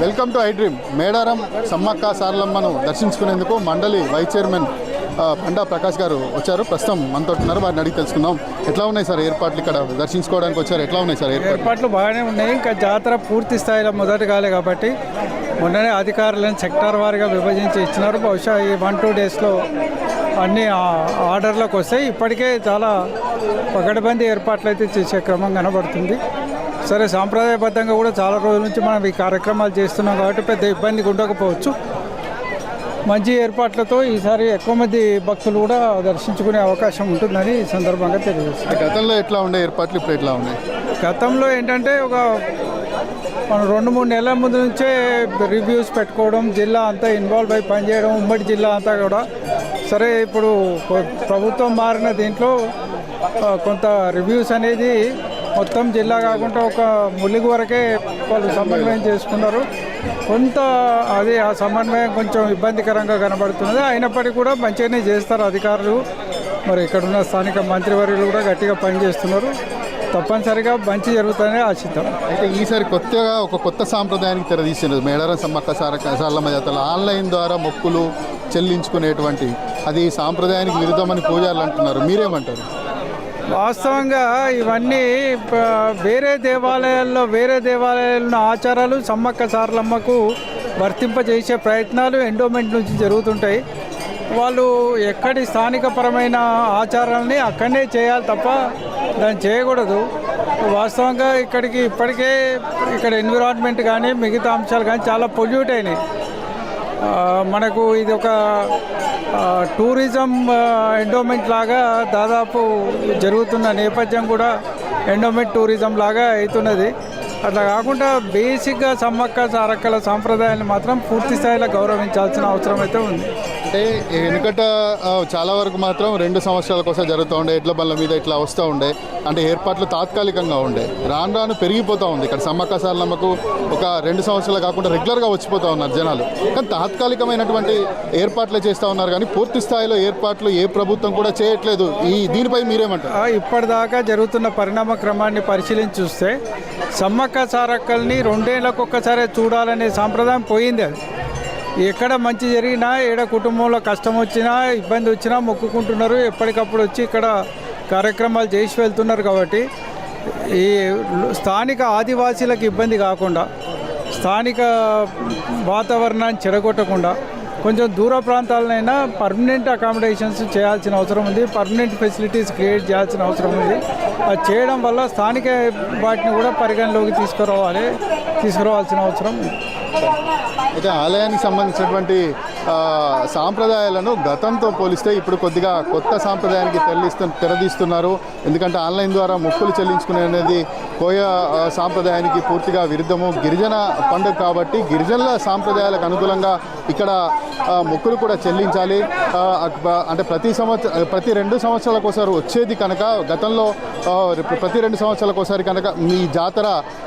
Welcome to I dream Medaram Sammakka సారలమ్మను దర్శించుకునేందుకు మండలి vice chairman ఆ, పండా ప్రకాష్ గారు వచ్చారు. ప్రస్తుతం మనతో ఉన్నారు. వారిని అడిగి తెలుసుకుందాం. ఎట్లా ఉన్నాయి సార్ ఏర్పాట్లు ఇక్కడ? దర్శించుకోవడానికి వచ్చారు. ఎట్లా ఉన్నాయి సార్ ఏర్పాట్లు? బాగానే ఉన్నాయి. ఇంకా జాతర పూర్తి స్థాయిలో మొదటి కాలే కాబట్టి మొన్ననే అధికారులను సెక్టార్ వారిగా విభజించి ఇచ్చినారు. బహుశా ఈ వన్ టూ డేస్లో అన్ని ఆర్డర్లోకి ఆర్డర్లకు వస్తాయి ఇప్పటికే చాలా పగడబందీ ఏర్పాట్లు అయితే చేసే క్రమం కనబడుతుంది. సరే సాంప్రదాయబద్ధంగా కూడా చాలా రోజుల నుంచి మనం ఈ కార్యక్రమాలు చేస్తున్నాం కాబట్టి పెద్ద ఇబ్బంది ఉండకపోవచ్చు. మంచి ఏర్పాట్లతో ఈసారి ఎక్కువ మంది భక్తులు కూడా దర్శించుకునే అవకాశం ఉంటుందని ఈ సందర్భంగా తెలియజేస్తారు గతంలో ఎట్లా ఉండే ఏర్పాట్లు ఇప్పుడు ఎట్లా ఉన్నాయి? గతంలో ఏంటంటే ఒక మనం రెండు మూడు నెలల ముందు నుంచే రివ్యూస్ పెట్టుకోవడం జిల్లా అంతా ఇన్వాల్వ్ అయి పనిచేయడం ఉమ్మడి జిల్లా అంతా కూడా సరే ఇప్పుడు ప్రభుత్వం మారిన దీంట్లో కొంత రివ్యూస్ అనేది మొత్తం జిల్లా కాకుండా ఒక ములిగి వరకే వాళ్ళు సమన్వయం చేసుకున్నారు. కొంత అది ఆ సమన్వయం కొంచెం ఇబ్బందికరంగా కనబడుతున్నది. అయినప్పటికీ కూడా మంచిగానే చేస్తారు అధికారులు. మరి ఇక్కడ ఉన్న స్థానిక మంత్రివర్యులు కూడా గట్టిగా పనిచేస్తున్నారు. తప్పనిసరిగా మంచి జరుగుతుందని ఆశిద్దాం. అయితే ఈసారి కొత్తగా ఒక కొత్త సాంప్రదాయానికి తెరదీసినది మేడారం సమ్మక్క సారక సారలమ్మ ఆన్లైన్ ద్వారా మొక్కులు చెల్లించుకునేటువంటి అది సాంప్రదాయానికి విరుద్ధమని పూజారులు అంటున్నారు. మీరేమంటారు? వాస్తవంగా ఇవన్నీ వేరే దేవాలయాల్లో వేరే దేవాలయాల్లో ఆచారాలు సమ్మక్క సారలమ్మకు వర్తింపజేసే ప్రయత్నాలు ఎండోమెంట్ నుంచి జరుగుతుంటాయి. వాళ్ళు ఎక్కడి స్థానికపరమైన ఆచారాలని అక్కడనే చేయాలి తప్ప దాన్ని చేయకూడదు. వాస్తవంగా ఇక్కడికి ఇప్పటికే ఇక్కడ ఎన్విరాన్మెంట్ కానీ మిగతా అంశాలు కానీ చాలా పొల్యూట్ అయినాయి. మనకు ఇది ఒక టూరిజం ఎండోమెంట్ లాగా దాదాపు జరుగుతున్న నేపథ్యం కూడా ఎండోమెంట్ టూరిజం లాగా అవుతున్నది. అట్లా కాకుండా బేసిక్గా సమ్మక్క సారక్కల సాంప్రదాయాన్ని మాత్రం పూర్తి స్థాయిలో గౌరవించాల్సిన అవసరం అయితే ఉంది. అంటే వెనుకట చాలా వరకు మాత్రం రెండు సంవత్సరాల కోసం జరుగుతూ ఉండే ఎడ్ల బండ్ల మీద ఇట్లా వస్తూ ఉండే. అంటే ఏర్పాట్లు తాత్కాలికంగా ఉండే. రాను రాను పెరిగిపోతూ ఉంది. ఇక్కడ సమ్మక్క సారలమ్మకు ఒక రెండు సంవత్సరాలు కాకుండా రెగ్యులర్గా వచ్చిపోతూ ఉన్నారు జనాలు. కానీ తాత్కాలికమైనటువంటి ఏర్పాట్లే చేస్తూ ఉన్నారు. కానీ పూర్తి స్థాయిలో ఏర్పాట్లు ఏ ప్రభుత్వం కూడా చేయట్లేదు. ఈ దీనిపై మీరేమంటారు? ఇప్పటిదాకా జరుగుతున్న పరిణామ క్రమాన్ని పరిశీలించి చూస్తే సమ్మక్క సారక్కల్ని రెండేళ్ళకు ఒక్కసారి చూడాలనే సాంప్రదాయం పోయింది అది. ఎక్కడ మంచి జరిగినా ఏడ కుటుంబంలో కష్టం వచ్చినా ఇబ్బంది వచ్చినా మొక్కుకుంటున్నారు. ఎప్పటికప్పుడు వచ్చి ఇక్కడ కార్యక్రమాలు చేసి వెళ్తున్నారు కాబట్టి ఈ స్థానిక ఆదివాసీలకు ఇబ్బంది కాకుండా స్థానిక వాతావరణాన్ని చెడగొట్టకుండా కొంచెం దూర ప్రాంతాలనైనా పర్మనెంట్ అకామిడేషన్స్ చేయాల్సిన అవసరం ఉంది. పర్మనెంట్ ఫెసిలిటీస్ క్రియేట్ చేయాల్సిన అవసరం ఉంది. అది చేయడం వల్ల స్థానిక వాటిని కూడా పరిగణలోకి తీసుకురావాలి తీసుకురావాల్సిన అవసరం. ఉంది అయితే ఆలయానికి సంబంధించినటువంటి సాంప్రదాయాలను గతంతో పోలిస్తే ఇప్పుడు కొద్దిగా కొత్త సాంప్రదాయానికి తెరలిస్తు తెరదీస్తున్నారు. ఎందుకంటే ఆన్లైన్ ద్వారా మొక్కులు చెల్లించుకునే అనేది కోయ సాంప్రదాయానికి పూర్తిగా విరుద్ధము. గిరిజన పండుగ కాబట్టి గిరిజనుల సాంప్రదాయాలకు అనుకూలంగా ఇక్కడ మొక్కులు కూడా చెల్లించాలి. అంటే ప్రతి సంవత్సరం ప్రతి రెండు సంవత్సరాలకు ఒకసారి వచ్చేది కనుక గతంలో ప్రతి రెండు సంవత్సరాలకు ఒకసారి కనుక మీ జాతర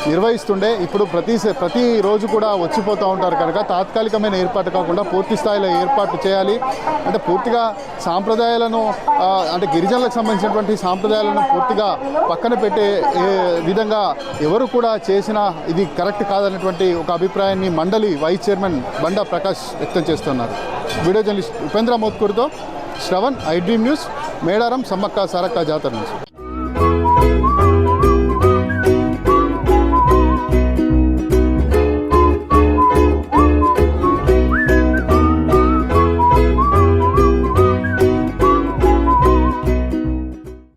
నిర్వహిస్తుండే ఇప్పుడు ప్రతి ప్రతి రోజు కూడా వచ్చిపోతూ ఉంటారు కనుక తాత్కాలికమైన ఏర్పాటు కాకుండా పూర్తి స్థాయిలో ఏర్పాటు చేయాలి. అంటే పూర్తిగా సాంప్రదాయాలను అంటే గిరిజనులకు సంబంధించినటువంటి సాంప్రదాయాలను పూర్తిగా పక్కన పెట్టే విధంగా ఎవరు కూడా చేసినా ఇది కరెక్ట్ కాదన్నటువంటి ఒక అభిప్రాయాన్ని మండలి వైస్ చైర్మన్ బండా ప్రకాష్ వ్యక్తం చేస్తున్నారు. Video journalist Upendra మోత్కూర్తో Shravan I dream news Medaram Sammakka Sarakka Jatara నుంచి.